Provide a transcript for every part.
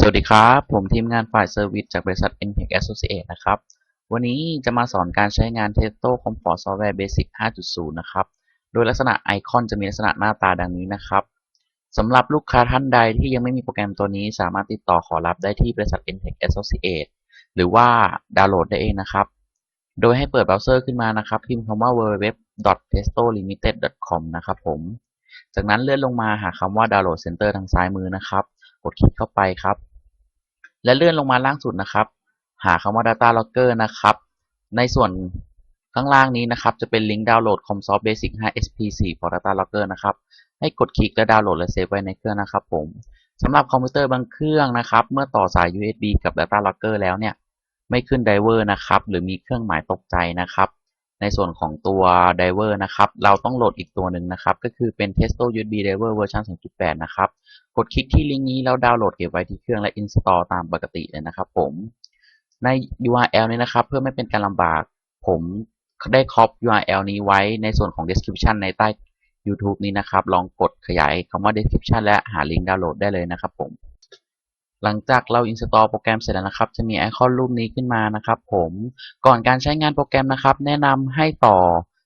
สวัสดีครับ ผมทีมงานฝ่ายเซอร์วิสจากบริษัท NTech Associate นะครับ วันนี้จะมาสอนการใช้งาน Testo Comfort Software Basic 5.0 นะครับ โดยลักษณะไอคอนจะมีลักษณะหน้าตาดังนี้นะครับสำหรับลูกค้าท่านใดที่ยังไม่มีโปรแกรมตัวนี้ สามารถติดต่อขอรับได้ที่บริษัท NTech Associate หรือว่าดาวน์โหลดได้เองนะครับ โดยให้เปิดเบราว์เซอร์ขึ้นมานะครับ พิมพ์คำว่า www.testolimited.com นะครับผม จากนั้นเลื่อนลงมาหาคำว่า Download Center ทางซ้ายมือนะครับ ดคลิกเข้าไปครับ และเลื่อนลงมาล่างสุดนะครับ หาคำว่า Data Logger นะครับ ในส่วนข้างล่างนี้นะครับ จะเป็นลิงก์ดาวน์โหลด ComSoft Basic 5 SP4 for Data Logger นะครับ ให้กดคลิกและดาวน์โหลดและเซฟไว้ในเครื่องนะครับผมสำหรับคอมพิวเตอร์บางเครื่องนะครับ เมื่อต่อสาย USB กับ Data Logger แล้วเนี่ย ไม่ขึ้นไดเวอร์นะครับ หรือมีเครื่องหมายตกใจนะครับ ในส่วนของตัวไดเวอร์นะครับ เราต้องโหลดอีกตัวหนึ่งนะครับ ก็คือเป็น Testo USB Driver เวอร์ชัน2.8 นะครับ กดคลิกที่ลิงก์นี้แล้วดาวน์โหลดเก็บไว้ที่เครื่องและ install ตามปกติเลยนะครับผม ใน URL นี้นะครับ เพื่อไม่เป็นการลำบาก ผมได้ครอป URL นี้ไว้ในส่วนของ description ในใต้ YouTube นี้นะครับ ลองกดขยายคำว่า description และหาลิงก์ดาวน์โหลดได้เลยนะครับผม หลังจากเรา install โปรแกรมเสร็จแล้วนะครับ จะมีไอคอนรูปนี้ขึ้นมานะครับผมก่อนการใช้งานโปรแกรมนะครับ แนะนำให้ต่อ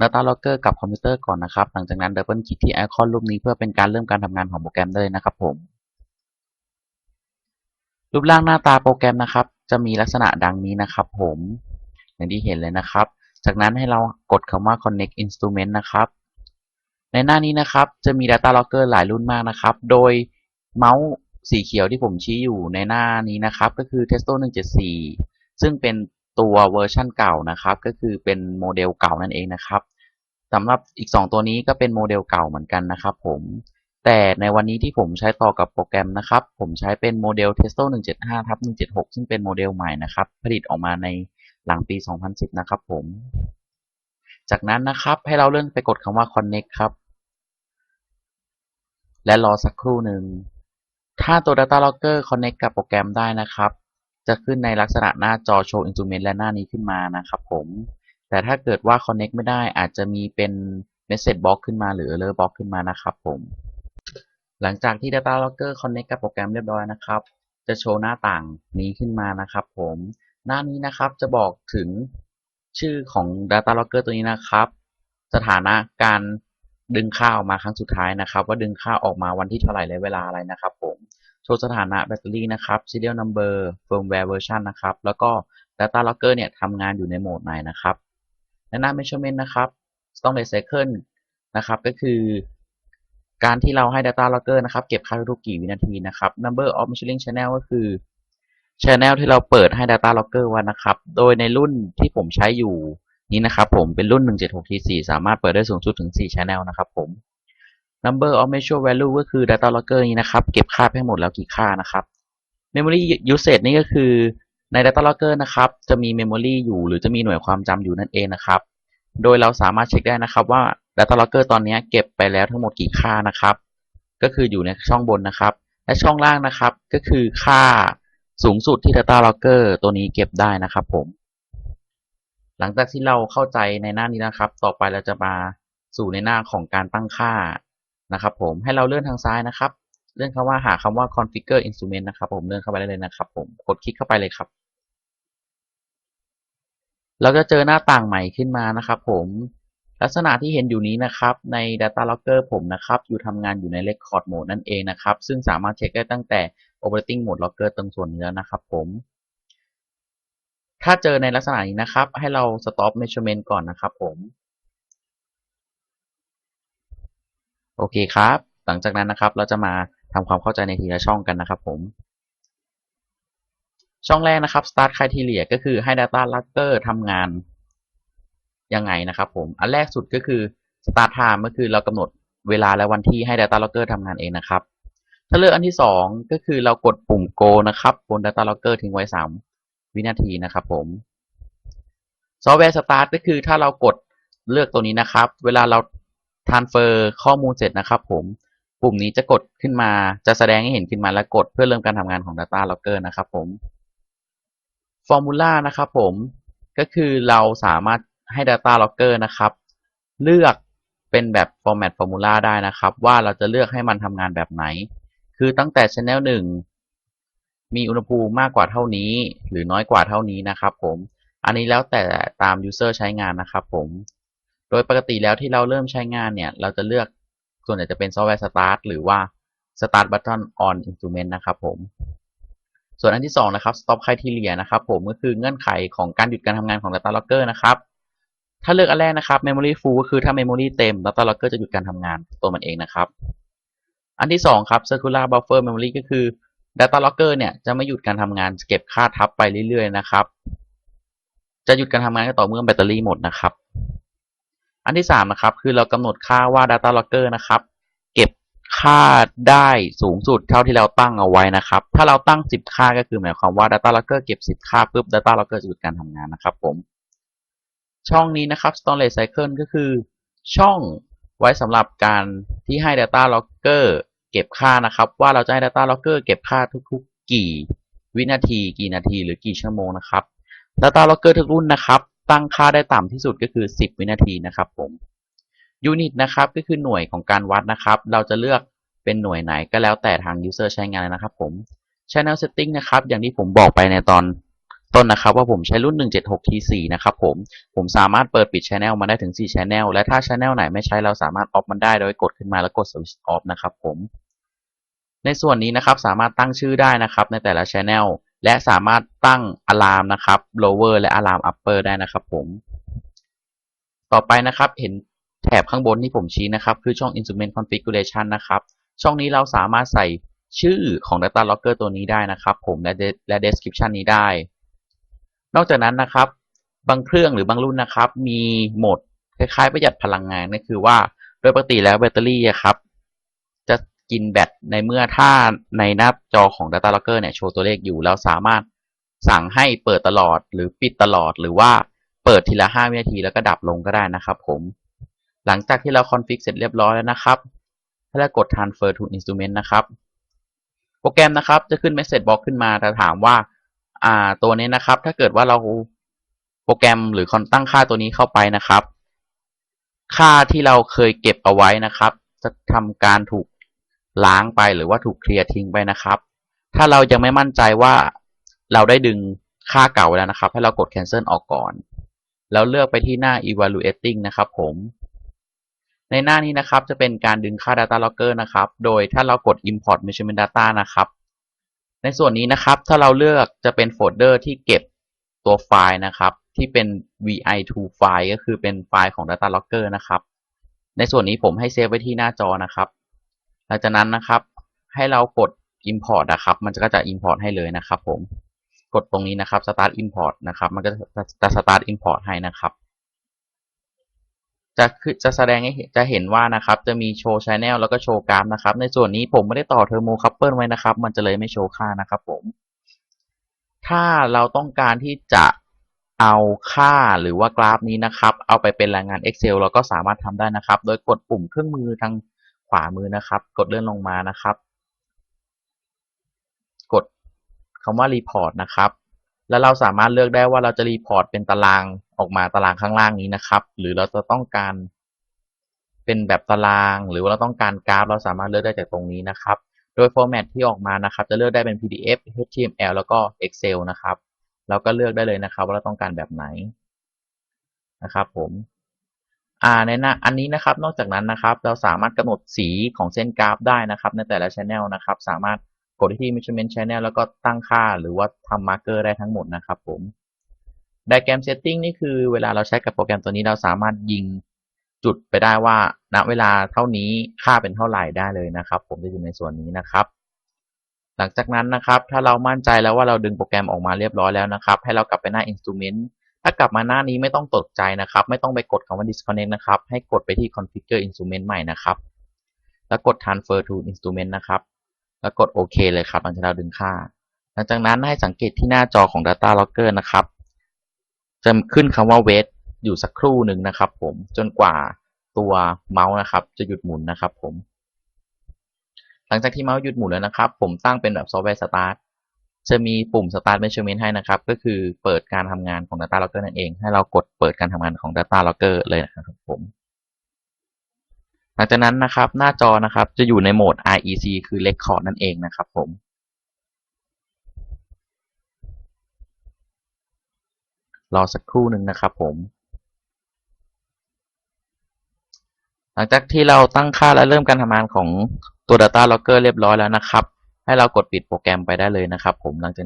Data Logger กับคอมพิวเตอร์ก่อนนะครับ หลังจากนั้นดับเบิลคลิกที่ไอคอนรูปนี้เพื่อเป็นการเริ่มการทำงานของโปรแกรมได้เลยนะครับผมรูปร่างหน้าตาโปรแกรมนะครับ จะมีลักษณะดังนี้นะครับ ผมอย่างที่เห็นเลยนะครับ จากนั้นให้เรากดคำว่า connect instrument นะครับ ในหน้านี้นะครับ จะมี Data Logger หลายรุ่นมากนะครับ โดยเมาส์ สีเขียวที่ผมชี้อยู่ในหน้านี้นะครับ ก็คือ Testo 174 ซึ่งเป็นตัวเวอร์ชั่นเก่านะครับ ก็คือเป็นโมเดลเก่านั่นเองนะครับสำหรับอีก 2 ตัวนี้ก็เป็นโมเดลเก่าเหมือนกันนะครับผม แต่ในวันนี้ที่ผมใช้ต่อกับโปรแกรมนะครับ ผมใช้เป็นโมเดล Testo 175ทับ176 ซึ่งเป็นโมเดลใหม่นะครับ ผลิตออกมาในหลังปี 2010 นะครับผม จากนั้นนะครับให้เราเลื่อนไปกดคำว่า connect ครับ และรอสักครู่หนึ่ง ถ้าตัว Data Logger connect กับโปรแกรมได้นะครับ จะขึ้นในลักษณะหน้าจอ Show Instrument และหน้านี้ขึ้นมานะครับผม แต่ถ้าเกิดว่า connect ไม่ได้อาจจะมีเป็น Message Box ขึ้นมาหรือ Error Box ขึ้นมานะครับผม หลังจากที่ Data Logger connect กับโปรแกรมเรียบร้อยนะครับ จะโชว์หน้าต่างนี้ขึ้นมานะครับผม หน้านี้นะครับจะบอกถึงชื่อของ Data Logger ตัวนี้นะครับ สถานะการ ดึงค่าออกมาครั้งสุดท้ายนะครับ ว่าดึงค่าออกมาวันที่เท่าไหร่และเวลาอะไรนะครับผมโชว์สถานะแบตเตอรี่นะครับ serial number firmware version นะครับ แล้วก็ data logger เนี่ยทำงานอยู่ในโหมดไหนนะครับในหน้า measurement นะครับ storage cycle นะครับ ก็คือ การที่เราให้ data logger นะครับ เก็บค่าทุกๆกี่วินาทีนะครับ number of measuring channel ก็คือ channel ที่เราเปิดให้ data logger ไว้นะครับ โดยในรุ่นที่ผมใช้อยู่ นี้นะครับผมเป็นรุ่น 176T4 สามารถเปิดได้สูงสุดถึง 4 channel นะครับผม number of measure value ก็คือ data logger นี้นะครับ เก็บค่าให้หมดแล้วกี่ค่านะครับ memory usage นี่ก็คือใน data logger นะครับ จะมี memory อยู่หรือจะมีหน่วยความจำอยู่นั่นเองนะครับ โดยเราสามารถเช็คได้นะครับว่า data logger ตอนนี้เก็บไปแล้วทั้งหมดกี่ค่านะครับ ก็คืออยู่ในช่องบนนะครับ และช่องล่างนะครับก็คือค่าสูงสุดที่ data logger ตัวนี้เก็บได้นะครับผม หลังจากที่เราเข้าใจในหน้านี้นะครับ ต่อไปเราจะมาสู่ในหน้าของการตั้งค่านะครับผมให้เราเลื่อนทางซ้ายนะครับ เลื่อนคำว่าหาคำว่า configure instrument นะครับ ผมเลื่อนเข้าไปได้เลยนะครับ ผมกดคลิกเข้าไปเลยครับ เราจะเจอหน้าต่างใหม่ขึ้นมานะครับ ผมลักษณะที่เห็นอยู่นี้นะครับใน data logger ผมนะครับ อยู่ทำงานอยู่ใน record mode นั่นเองนะครับ ซึ่งสามารถเช็คได้ตั้งแต่ operating mode logger ตรงส่วนนี้แล้วนะครับผม ถ้าเจอในลักษณะนี้นะครับ ให้เรา stop measurement ก่อนนะครับผม โอเคครับ หลังจากนั้นนะครับ เราจะมาทำความเข้าใจในทีละช่องกันนะครับผม ช่องแรกนะครับ start criteria ก็คือให้ data logger ทำงานยังไงนะครับผม อันแรกสุดก็คือ start time ก็คือเรากำหนดเวลาและวันที่ให้ data logger ทำงานเองนะครับ ถ้าเลือกอันที่สองก็คือเรากดปุ่ม go นะครับบน data logger ทิ้งไว้ 3 วินาทีนะครับผมซอฟต์แวร์ start ก็คือถ้าเรากดเลือกตัวนี้นะครับ เวลาเรา transfer ข้อมูลเสร็จนะครับผมปุ่มนี้จะกดขึ้นมาจะแสดงให้เห็นขึ้นมาและกดเพื่อเริ่มการทำงานของ Data Logger นะครับผม Formula นะครับผมก็คือเราสามารถให้ Data Logger นะครับ เลือกเป็นแบบ Format Formula ได้นะครับ ว่าเราจะเลือกให้มันทำงานแบบไหน คือตั้งแต่ Channel 1 มีอุณหภูมิมากกว่าเท่านี้ หรือน้อยกว่าเท่านี้นะครับผม อันนี้แล้วแต่ตาม user ใช้งานนะครับผม โดยปกติแล้วที่เราเริ่มใช้งานเนี่ย เราจะเลือกส่วนใหญ่จะเป็นซอฟต์แวร์ start หรือว่า start button on instrument นะครับผม ส่วนอันที่สองนะครับ stop criteria นะครับผมก็คือเงื่อนไขของการหยุดการทำงานของ data logger นะครับ ถ้าเลือกอันแรกนะครับ memory full ก็คือถ้า memory เต็ม data logger จะหยุดการทำงานตัวมันเองนะครับ อันที่สองครับ circular buffer memory ก็คือ data logger เนี่ยจะไม่หยุดการทำงานเก็บค่าทับไปเรื่อยๆนะครับ จะหยุดการทำงานก็ต่อเมื่อแบตเตอรี่หมดนะครับ อันที่สามนะครับคือเรากำหนดค่าว่า data logger นะครับ เก็บค่าได้สูงสุดเท่าที่เราตั้งเอาไว้นะครับ ถ้าเราตั้ง 10 ค่าก็คือหมายความว่า data logger เก็บ 10 ค่าปุ๊บ data logger จะหยุดการทำงานนะครับผม ช่องนี้นะครับ storage cycle ก็คือช่องไว้สำหรับการที่ให้ data logger เก็บค่านะครับ ว่าเราจะให้ data logger เก็บค่าทุกๆ กี่วินาที กี่นาที หรือกี่ชั่วโมงนะครับ data logger ทุกรุ่นนะครับ ตั้งค่าได้ต่ำที่สุดก็คือ 10 วินาทีนะครับผมยูนิตนะครับก็คือหน่วยของการวัดนะครับ เราจะเลือกเป็นหน่วยไหนก็แล้วแต่ทาง user ใช้งานนะครับผม channel setting นะครับ อย่างที่ผมบอกไปในตอน ต้นนะครับว่าผมใช้รุ่น 176T4 นะครับผม ผมสามารถเปิดปิด channel มาได้ถึง 4 channel และถ้า channel ไหนไม่ใช้เราสามารถ off มันได้โดยกดขึ้นมาแล้วกด switch off นะครับผม ในส่วนนี้นะครับสามารถตั้งชื่อได้นะครับในแต่ละ channel และสามารถตั้ง alarm นะครับ lower และ alarm upper ได้นะครับผม ต่อไปนะครับเห็นแถบข้างบนที่ผมชี้นะครับ คือช่อง instrument configuration นะครับ ช่องนี้เราสามารถใส่ชื่อของ data logger ตัวนี้ได้นะครับ ผมและและ description นี้ได้ นอกจากนั้นนะครับ บางเครื่องหรือบางรุ่นนะครับ มีโหมดคล้ายๆ ประหยัดพลังงานนั่นคือว่าโดยปกติแล้วแบตเตอรี่ครับ จะกินแบตในเมื่อถ้าในหน้าจอของ data logger เนี่ยโชว์ตัวเลขอยู่เราสามารถสั่งให้เปิดตลอดหรือปิดตลอดหรือว่าเปิดทีละ 5 วินาทีแล้วก็ดับลงก็ได้นะครับผม หลังจากที่เราคอนฟิกเสร็จเรียบร้อยแล้วนะครับให้เรากด transfer to instrument นะครับ โปรแกรมนะครับจะขึ้น message box ขึ้นมาแต่ถามว่า อ่า ตัวนี้นะครับ ถ้าเกิดว่าเราโปรแกรมหรือคอนตั้งค่าตัวนี้เข้าไปนะครับ ค่าที่เราเคยเก็บเอาไว้นะครับ จะทำการถูกล้างไปหรือว่าถูกเคลียร์ทิ้งไปนะครับ ถ้าเรายังไม่มั่นใจว่าเราได้ดึงค่าเก่าแล้วนะครับ ให้เรากด cancel ออกก่อน แล้วเลือกไปที่หน้า evaluating นะครับผม ในหน้านี้นะครับจะเป็นการดึงค่า data logger นะครับ โดยถ้าเรากด import measurement data นะครับ ในส่วนนี้นะครับ ถ้าเราเลือกจะเป็นโฟลเดอร์ที่เก็บตัวไฟล์นะครับ ที่เป็น vi2 ไฟล์ก็คือเป็นไฟล์ของ data logger นะครับ ในส่วนนี้ผมให้เซฟไว้ที่หน้าจอนะครับ หลังจากนั้นนะครับ ให้เรากด import นะครับ มันก็จะ import ให้เลยนะครับ ผม กดตรงนี้นะครับ start import นะครับ มันก็จะ start import ให้นะครับ จะคือจะแสดงให้จะเห็นว่านะครับ จะมีโชว์ channel แล้วก็โชว์กราฟนะครับ ในส่วนนี้ผมไม่ได้ต่อเทอร์โมคัพเปิลไว้นะครับ มันจะเลยไม่โชว์ค่านะครับผม ถ้าเราต้องการที่จะเอาค่าหรือว่ากราฟนี้นะครับ เอาไปเป็นรายงาน Excel เราก็สามารถทำได้นะครับ โดยกดปุ่มเครื่องมือทางขวามือนะครับ กดเลื่อนลงมานะครับ กดคำว่า Report นะครับ แล้วเราสามารถเลือกได้ว่าเราจะรีพอร์ตเป็นตารางออกมาตารางข้างล่างนี้นะครับ หรือเราจะต้องการเป็นแบบตารางหรือว่าเราต้องการกราฟ เราสามารถเลือกได้จากตรงนี้นะครับ โดยฟอร์แมตที่ออกมานะครับ จะเลือกได้เป็น PDF HTML แล้วก็ Excel นะครับ เราก็เลือกได้เลยนะครับว่าเราต้องการแบบไหนนะครับผมอ่าในน้าอันนี้นะครับนอกจากนั้นนะครับ เราสามารถกำหนดสีของเส้นกราฟได้นะครับ ในแต่ละ Channel นะครับ สามารถ กดที่ measurement channel แล้วก็ตั้งค่าหรือว่าทำ marker ได้ทั้งหมดนะครับผม diagram setting นี่คือเวลาเราใช้กับโปรแกรมตัวนี้เราสามารถยิงจุดไปได้ว่า ณ เวลาเท่านี้ค่าเป็นเท่าไหร่ได้เลยนะครับ ผมจะอยู่ในส่วนนี้นะครับ หลังจากนั้นนะครับ ถ้าเรามั่นใจแล้วว่าเราดึงโปรแกรมออกมาเรียบร้อยแล้วนะครับ ให้เรากลับไปหน้า instrument ถ้ากลับมาหน้านี้ไม่ต้องตกใจนะครับ ไม่ต้องไปกดคำว่า disconnect นะครับ ให้กดไปที่ configure instrument ใหม่นะครับ แล้วกด transfer to instrument นะครับ แล้วกดโอเคเลยครับหลังจากเราดึงค่า หลังจากนั้นให้สังเกตที่หน้าจอของ Data Logger นะครับ จะขึ้นคำว่า wait อยู่สักครู่หนึ่งนะครับ ผมจนกว่าตัวเมาส์นะครับ จะหยุดหมุนนะครับผม หลังจากที่เมาส์หยุดหมุนแล้วนะครับ ผมตั้งเป็นแบบซอฟต์แวร์ Start จะมีปุ่ม Start Measurement ให้นะครับ ก็คือเปิดการทำงานของ Data Logger นั่นเอง ให้เรากดเปิดการทำงานของ Data Logger เลยนะครับผม หลังจากนั้นนะครับ หน้าจอนะครับจะอยู่ในโหมด REC คือ Record นั่นเองนะครับผมรอสักครู่หนึ่งนะครับผม หลังจากที่เราตั้งค่าและเริ่มการทำงานของตัว Data Logger เรียบร้อยแล้วนะครับ ให้เรากดปิดโปรแกรมไปได้เลยนะครับผมหลังจากนั้น